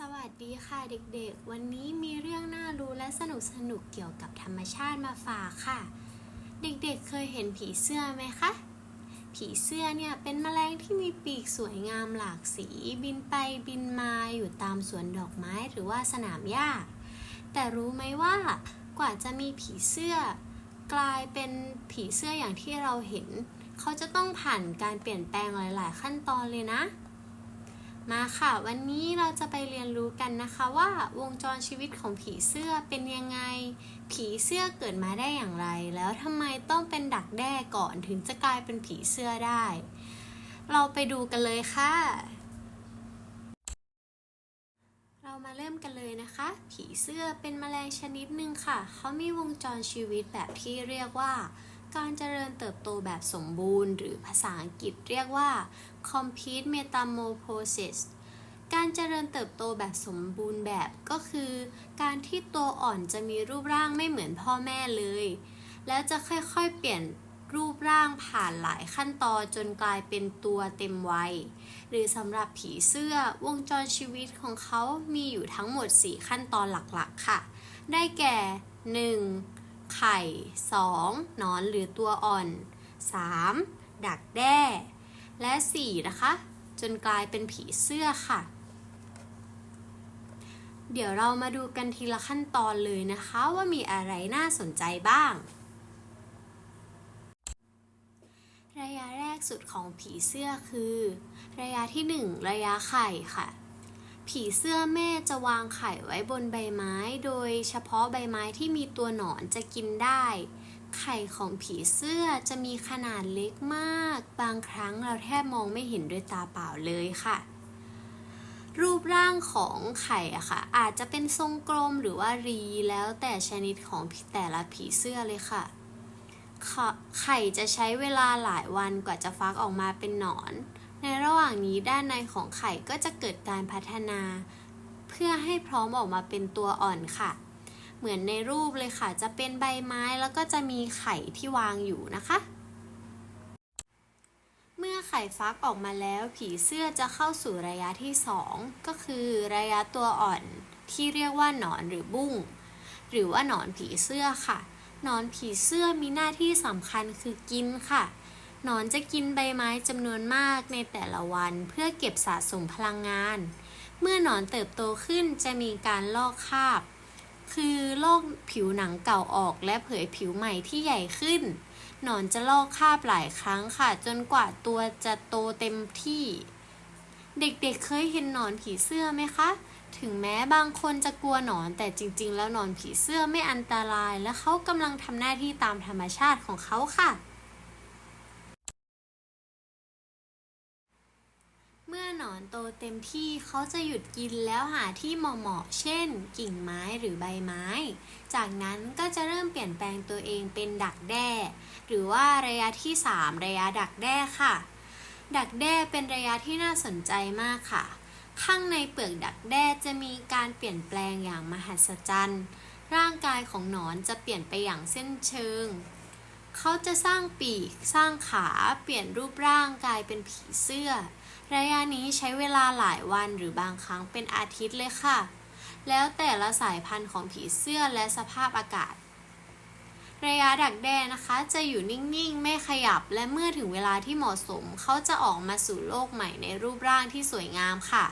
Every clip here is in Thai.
สวัสดีค่ะเด็กๆ วันนี้มีเรื่องน่ารู้และสนุกสนุกๆเกี่ยวกับธรรมชาติมาฝากค่ะ เด็กๆ เคยเห็นผีเสื้อไหมคะ ผีเสื้อเนี่ยเป็นแมลงที่มีปีกสวยงามหลากสีบินไปบินมาอยู่ตามสวนดอกไม้หรือว่าสนามหญ้า แต่รู้ไหมว่ากว่าจะมีผีเสื้อ กลายเป็นผีเสื้ออย่างที่เราเห็น เขาจะต้องผ่านการเปลี่ยนแปลงหลาย ๆ ขั้นตอนเลยนะ มาค่ะ วันนี้เราจะไปเรียนรู้กันนะคะว่าวงจรชีวิตของผีเสื้อเป็นยังไง ผีเสื้อเกิดมาได้อย่างไร แล้วทำไมต้องเป็นดักแด้ก่อนถึงจะกลายเป็นผีเสื้อได้ เราไปดูกันเลยค่ะ เรามาเริ่มกันเลยนะคะ ผีเสื้อเป็นแมลงชนิดหนึ่งค่ะ เขามีวงจรชีวิตแบบที่เรียกว่า การเจริญเติบโตแบบสมบูรณ์ หรือภาษาอังกฤษเรียกว่า complete metamorphosis การเจริญเติบโตแบบสมบูรณ์แบบก็คือ การที่ตัวอ่อนจะมีรูปร่างไม่เหมือนพ่อแม่เลย แล้วจะค่อยๆเปลี่ยนรูปร่างผ่านหลายขั้นตอนจนกลายเป็นตัวเต็มวัย หรือสำหรับผีเสื้อวงจรชีวิตของเขามีอยู่ทั้งหมด 4 ขั้นตอนหลักๆ ค่ะ ได้แก่ 1. ไข่ 2. หนอนหรือตัวอ่อน 3. ดักแด้ และ 4 นะคะ จนกลายเป็นผีเสื้อค่ะ เดี๋ยวเรามาดูกันทีละขั้นตอนเลยนะคะว่ามีอะไรน่าสนใจบ้าง ระยะแรกสุดของผีเสื้อคือ ระยะที่ 1 ระยะไข่ค่ะ ผีเสื้อแม่จะวางไข่ไว้บนใบไม้ โดยเฉพาะใบไม้ที่มีตัวหนอนจะกินได้ ไข่ของผีเสื้อจะมีขนาดเล็กมาก บางครั้งเราแทบมองไม่เห็นด้วยตาเปล่าเลยค่ะ รูปร่างของไข่อะค่ะ อาจจะเป็นทรงกลมหรือว่ารีแล้วแต่ชนิดของแต่ละผีเสื้อเลยค่ะ ไข่จะใช้เวลาหลายวันกว่าจะฟักออกมาเป็นหนอน ในระหว่างนี้ด้านในของไข่ก็จะเกิดการพัฒนา เพื่อให้พร้อมออกมาเป็นตัวอ่อนค่ะ เหมือนในรูปเลยค่ะ จะเป็นใบไม้แล้วก็จะมีไข่ที่วางอยู่นะคะ เมื่อไข่ฟักออกมาแล้ว ผีเสื้อจะเข้าสู่ระยะที่ 2 ก็คือระยะตัวอ่อนที่เรียกว่าหนอนหรือบุ้ง หรือว่าหนอนผีเสื้อค่ะ หนอนผีเสื้อมีหน้าที่สำคัญคือกินค่ะ นอนจะกินใบไม้จำนวนมากในแต่ละวันเพื่อเก็บสะสมพลังงาน เมื่อหนอนเติบโตขึ้นจะมีการลอกคราบ คือลอกผิวหนังเก่าออกและเผยผิวใหม่ที่ใหญ่ขึ้น หนอนจะลอกคราบหลายครั้งค่ะ จนกว่าตัวจะโตเต็มที่ เด็กๆเเคยเห็นหนอนผีเสื้อไหมคะถึงแม้บางคนจะกลัวหนอนแต่จริง ๆ แล้วหนอนผีเสื้อไม่อันตราย และเขากำลังทำหน้าที่ตามธรรมชาติของเขาค่ะ เมื่ อนโตเต็มที่เขาจะหยุดกินแล้วหาที่เหมาะๆเช่น กิ่งไม้หรือใบไม้ จากนั้นก็จะเริ่มเปลี่ยนแปลงตัวเองเป็นดักแด้ หรือว่าระยะที่ 3 ระยะดักแด้ค่ะ ดักแด้เป็นระยะที่น่าสนใจมากค่ะ ข้างในเปลือกดักแด้จะมีการเปลี่ยนแปลงอย่างมหัศจรรย์ ร่างกายของหนอนจะเปลี่ยนไปอย่างเส้นเชิงเขาจะสร้างปีก สร้างขา เปลี่ยนรูปร่างกายเป็นผีเสื้อ ระยะนี้ใช้เวลาหลายวันหรือบางครั้งเป็นอาทิตย์เลยค่ะ แล้วแต่ละสายพันธุ์ของผีเสื้อและสภาพอากาศ ระยะดักแด้นะคะ จะอยู่นิ่งๆ ไม่ขยับและเมื่อถึงเวลาที่เหมาะสม เขาจะออกมาสู่โลกใหม่ในรูปร่างที่สวยงามค่ะ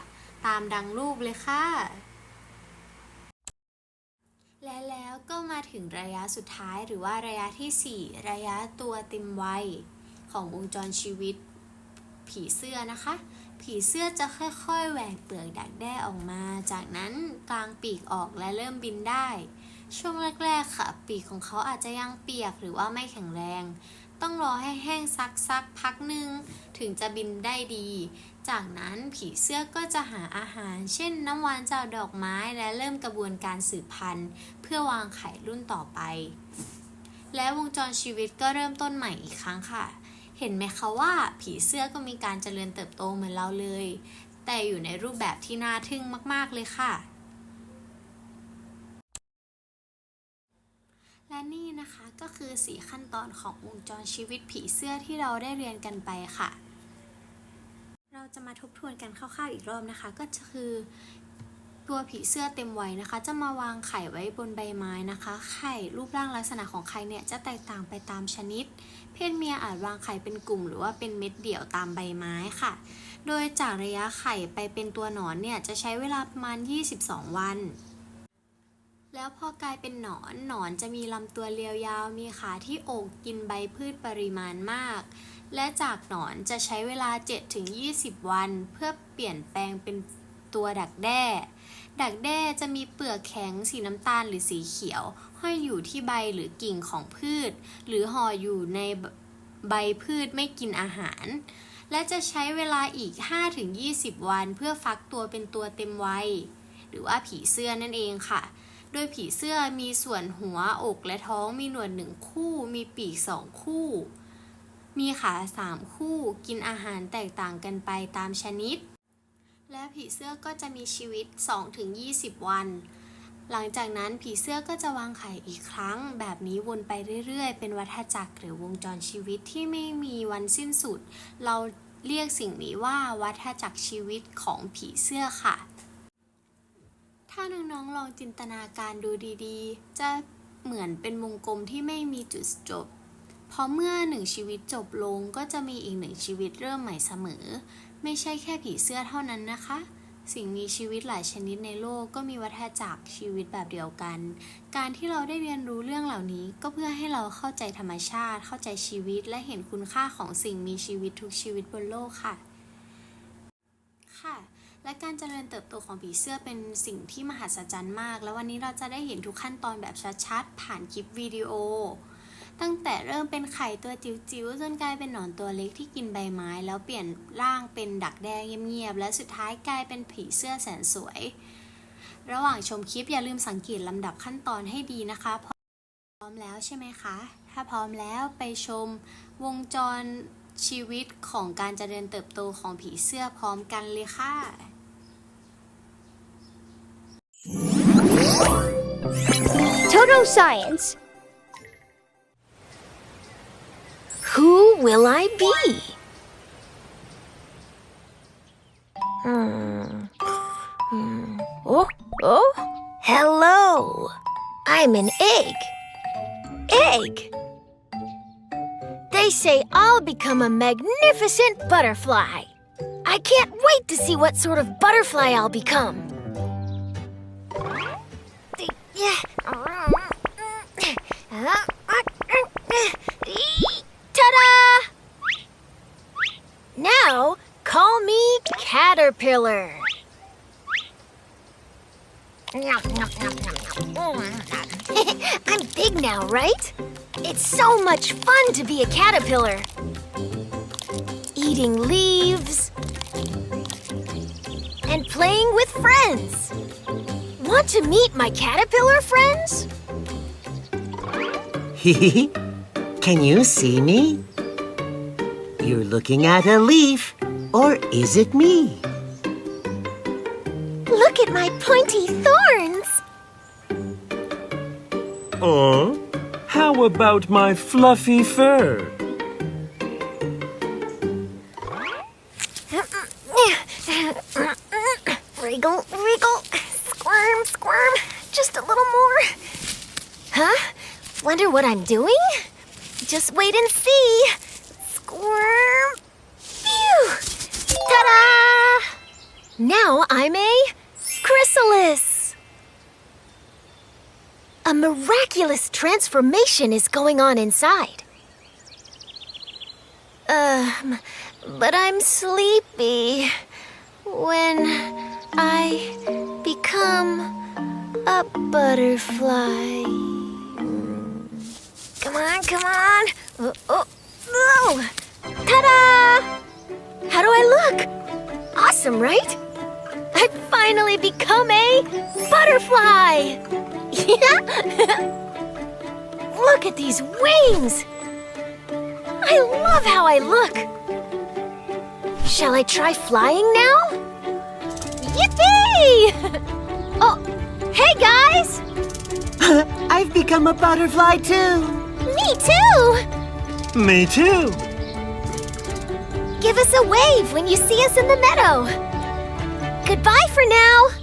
ตามดังรูปเลยค่ะและแล้วก็มาถึงระยะสุดท้ายหรือว่าระยะทีสี่4 ระยะตัวเต็มวัยของวงจรชีวิต ผีเสื้อนะคะ ผีเสื้อจะค่อยๆแหวกเปลือกดักแด้ออกมา จากนั้นกลางปีกออกและเริ่มบินได้ ช่วงแรกๆค่ะ ปีกของเขาอาจจะยังเปียกหรือว่าไม่แข็งแรง ต้องรอให้แห้งซักซักพักหนึ่งถึงจะบินได้ดี จากนั้นผีเสื้อก็จะหาอาหาร เช่นน้ำหวานจากดอกไม้และเริ่มกระบวนการสืบพันธุ์ เพื่อวางไข่รุ่นต่อไป และวงจรชีวิตก็เริ่มต้นใหม่อีกครั้งค่ะ เห็นไหมคะว่าผีเสื้อก็มีการเจริญเติบโตเหมือนเราเลย แต่อยู่ในรูปแบบที่น่าทึ่งมาก ๆ เลยค่ะ และนี่นะคะก็คือสีขั้นตอนของวงจรชีวิตผีเสื้อที่เราได้เรียนกันไปค่ะ เราจะมาทบทวนกันคร่าวๆอีกรอบนะคะ ก็คือตัวผีเสื้อเต็มวัยนะคะ จะมาวางไข่ไว้บนใบไม้นะคะ ไข่รูปร่างลักษณะของไข่เนี่ยจะแตกต่างไปตามชนิด ศเมียอาจวางไข่เป็นกลุ่ม หรือว่าเป็นเม็ดเดี่ยวตามใบไม้ค่ะ โดยจากระยะไข่ไปเป็นตัวหนอนเนี่ยจะใช้เวลาประมาณ 22 วัน แล้วพอกลายเป็นหนอนหนอนจะมีลำตัวเรียวยาว มีขาที่โอกกินใบพืชปริมาณมาก และจากหนอนจะใช้เวลา 7-20 วัน เพื่อเปลี่ยนแปลงเป็นตัวดักแด้ ดักแด้จะมีเปลือกแข็งสีน้ำตาลหรือสีเขียว ห้อยอยู่ที่ใบหรือกิ่งของพืช หรือห่ออยู่ในใบพืชไม่กินอาหาร และจะใช้เวลาอีก 5-20 วันเพื่อฟักตัวเป็นตัวเต็มวัย หรือว่าผีเสื้อนั่นเองค่ะ โดยผีเสื้อมีส่วนหัวอกและท้องมีหนวดหนึ่งคู่ มีปีกสองคู่ มีขาสามคู่ กินอาหารแตกต่างกันไปตามชนิด ผีเสื้อก็จะมีชีวิต 2-20 วัน หลังจากนั้นผีเสื้อก็จะวางไข่อีกครั้ง แบบนี้วนไปเรื่อยๆ เป็นวัฏจักรหรือวงจรชีวิตที่ไม่มีวันสิ้นสุด เราเรียกสิ่งนี้ว่าวัฏจักรชีวิตของผีเสื้อค่ะ ถ้าน้องๆลองจินตนาการดูดีๆ จะเหมือนเป็นวงกลมที่ไม่มีจุดจบ เพราะเมื่อหนึ่งชีวิตจบลงก็จะมีอีกหนึ่งชีวิตเริ่มใหม่เสมอ ไม่ใช่แค่ผีเสื้อเท่านั้นนะคะ สิ่งมีชีวิตหลายชนิดในโลกก็มีวัฏจักรชีวิตแบบเดียวกัน การที่เราได้เรียนรู้เรื่องเหล่านี้ ก็เพื่อให้เราเข้าใจธรรมชาติ เข้าใจชีวิตและเห็นคุณค่าของสิ่งมีชีวิตทุกชีวิตบนโลกค่ะ ค่ะและการเจริญเติบโตของผีเสื้อเป็นสิ่งที่มหัศจรรย์มาก แล้ววันนี้เราจะได้เห็นทุกขั้นตอนแบบชัดๆ ผ่านคลิปวิดีโอ ตั้งแต่เริ่มเป็นไข่ตัวจิ๋วๆจนกลายเป็นหนอนตัวเล็กที่กินใบไม้ แล้วเปลี่ยนร่างเป็นดักแด้เงียบๆและสุดท้ายกลายเป็นผีเสื้อแสนสวย ระหว่างชมคลิปอย่าลืมสังเกตลำดับขั้นตอนให้ดีนะคะพร้อมแล้วใช่ไหมคะ ถ้าพร้อมแล้วไปชมวงจรชีวิตของการเจริญเติบโตของผีเสื้อพร้อมกันเลยค่ะ Total Science. Who will I be? Hmm. Hmm. Oh, oh. Hello. I'm an egg. Egg. They say I'll become a magnificent butterfly. I can't wait to see what sort of butterfly I'll become. Ta-da! Now, call me Caterpillar. I'm big now, right? It's so much fun to be a caterpillar. Eating leaves and playing with friends. Want to meet my caterpillar friends? Can you see me? You're looking at a leaf, or is it me? Look at my pointy thorns. Or how about my fluffy fur? Wriggle, wriggle, squirm, squirm. Just a little more. Huh? Wonder what I'm doing? Just wait and see. Squirm. Phew! Ta-da! Now I'm a A miraculous transformation is going on inside. Um, but I'm sleepy. When I become a butterfly. Come on, come on. Oh, oh, oh. Ta-da! How do I look? Awesome, right? I finally become a butterfly. look at these wings. I love how I look. Shall I try flying now? Yippee! oh, hey guys! I've become a butterfly too. Me too! Me too. Give us a wave when you see us in the meadow. Goodbye for now.